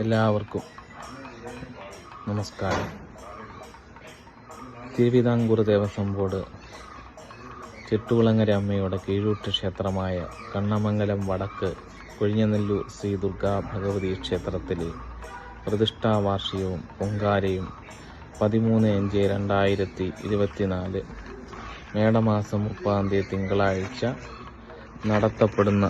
എല്ലാവർക്കും നമസ്കാരം. തിരുവിതാംകൂർ ദേവസ്വം ബോർഡ് ചെട്ടുകുളങ്ങര അമ്മയുടെ കീഴൂട്ട് ക്ഷേത്രമായ കണ്ണമംഗലം വടക്ക് കൊഴിഞ്ഞനെല്ലൂർ ശ്രീ ദുർഗാ ഭഗവതി ക്ഷേത്രത്തിലെ പ്രതിഷ്ഠാ വാർഷികവും പൊങ്കാലയും പതിമൂന്ന് അഞ്ച് രണ്ടായിരത്തി ഇരുപത്തിനാല് മേടമാസം മുപ്പതാം തീയതി തിങ്കളാഴ്ച നടത്തപ്പെടുന്ന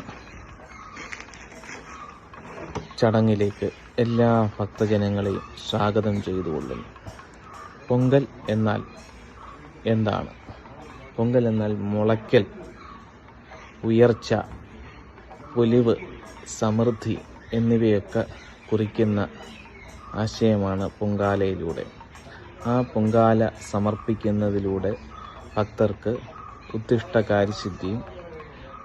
ചടങ്ങിലേക്ക് എല്ലാ ഭക്തജനങ്ങളെയും സ്വാഗതം ചെയ്തുകൊള്ളുന്നു. പൊങ്കൽ എന്നാൽ എന്താണ്? പൊങ്കൽ എന്നാൽ മുളയ്ക്കൽ ഉയർച്ച പൊലിവ് സമൃദ്ധി എന്നിവയൊക്കെ കുറിക്കുന്ന ആശയമാണ് പൊങ്കാലയിലൂടെ. ആ പൊങ്കാല സമർപ്പിക്കുന്നതിലൂടെ ഭക്തർക്ക് ഉദ്ദിഷ്ട കാര്യസിദ്ധിയും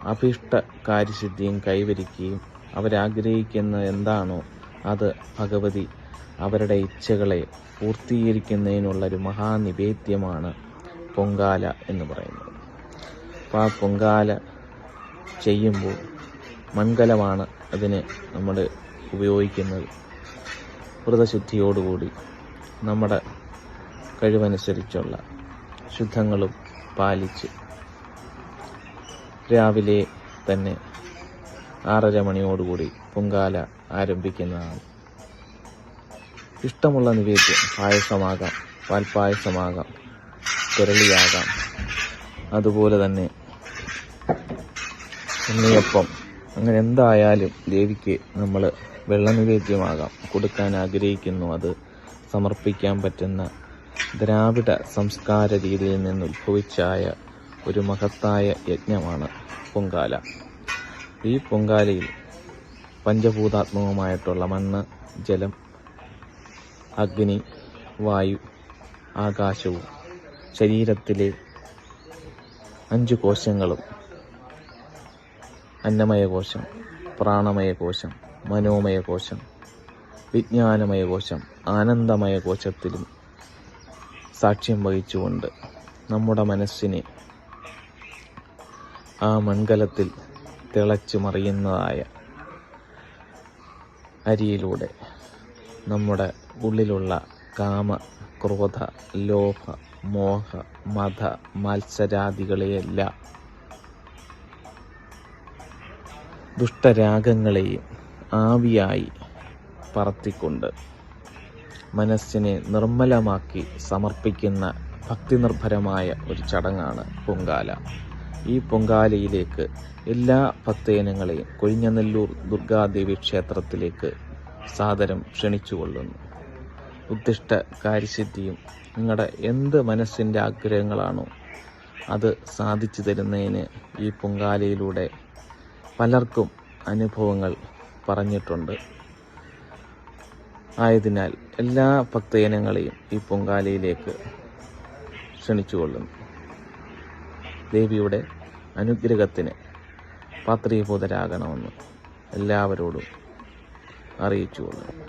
അഭീഷ്ട കാര്യസിദ്ധിയും കൈവരിക്കുകയും അവരാഗ്രഹിക്കുന്ന എന്താണോ അത് ഭഗവതി അവരുടെ ഇച്ഛകളെ പൂർത്തീകരിക്കുന്നതിനുള്ളൊരു മഹാനിവേദ്യമാണ് പൊങ്കാല എന്ന് പറയുന്നത്. അപ്പോൾ ആ പൊങ്കാല ചെയ്യുമ്പോൾ മൺകലമാണ് അതിന് നമ്മൾ ഉപയോഗിക്കുന്നത്. വ്രതശുദ്ധിയോടുകൂടി നമ്മുടെ കഴിവനുസരിച്ചുള്ള ശുദ്ധങ്ങളും പാലിച്ച് രാവിലെ തന്നെ ആറര മണിയോടുകൂടി പൊങ്കാല ആരംഭിക്കുന്നതാണ് ഇഷ്ടമുള്ള നിവേദ്യം. പായസമാകാം പാൽപ്പായസമാകാം കുരളിയാകാം. അതുപോലെ തന്നെ ഉണ്ണിയപ്പം. അങ്ങനെ എന്തായാലും ദേവിക്ക് നമ്മൾ വെള്ള നിവേദ്യമാകാം. കൊടുക്കാൻ ആഗ്രഹിക്കുന്നു. അത് സമർപ്പിക്കാൻ പറ്റുന്ന ദ്രാവിഡ സംസ്കാര രീതിയിൽ നിന്ന് ഉത്ഭവിച്ചായ ഒരു മഹത്തായ യജ്ഞമാണ് പൊങ്കാല. ഈ പൊങ്കാലയിൽ പഞ്ചഭൂതാത്മകമായിട്ടുള്ള മണ്ണ് ജലം അഗ്നി വായു ആകാശവും ശരീരത്തിലെ അഞ്ച് കോശങ്ങളും അന്നമയ കോശം പ്രാണമയ കോശം മനോമയ കോശം വിജ്ഞാനമയ കോശം ആനന്ദമയ കോശത്തിലും സാക്ഷ്യം വഹിച്ചുകൊണ്ട് നമ്മുടെ മനസ്സിനെ ആ മൺകലത്തിൽ തിളച്ചു മറിയുന്നതായ അരിയിലൂടെ നമ്മുടെ ഉള്ളിലുള്ള കാമ ക്രോധ ലോഭ മോഹ മത മത്സരാദികളെയെല്ലാം ദുഷ്ടരാഗങ്ങളെയും ആവിയായി പറത്തിക്കൊണ്ട് മനസ്സിനെ നിർമ്മലമാക്കി സമർപ്പിക്കുന്ന ഭക്തിനിർഭരമായ ഒരു ചടങ്ങാണ് പൊങ്കാല. ഈ പൊങ്കാലയിലേക്ക് എല്ലാ ഭക്തജനങ്ങളെയും കൊഴിഞ്ഞനെല്ലൂർ ദുർഗാദേവി ക്ഷേത്രത്തിലേക്ക് സാദരം ക്ഷണിച്ചുകൊള്ളുന്നു. ഉദ്ദിഷ്ട കാര്യസിദ്ധിയും നിങ്ങളുടെ എന്ത് മനസ്സിന്റെ ആഗ്രഹങ്ങളാണോ അത് സാധിച്ചു തരുന്നതിന് ഈ പൊങ്കാലയിലൂടെ പലർക്കും അനുഭവങ്ങൾ പറഞ്ഞിട്ടുണ്ട്. ആയതിനാൽ എല്ലാ ഭക്തജനങ്ങളെയും ഈ പൊങ്കാലയിലേക്ക് ക്ഷണിച്ചുകൊള്ളുന്നു. ദേവിയുടെ അനുഗ്രഹത്തിന് പാത്രീഭൂതരാകണമെന്ന് എല്ലാവരോടും അറിയിച്ചുകൊള്ളുന്നു.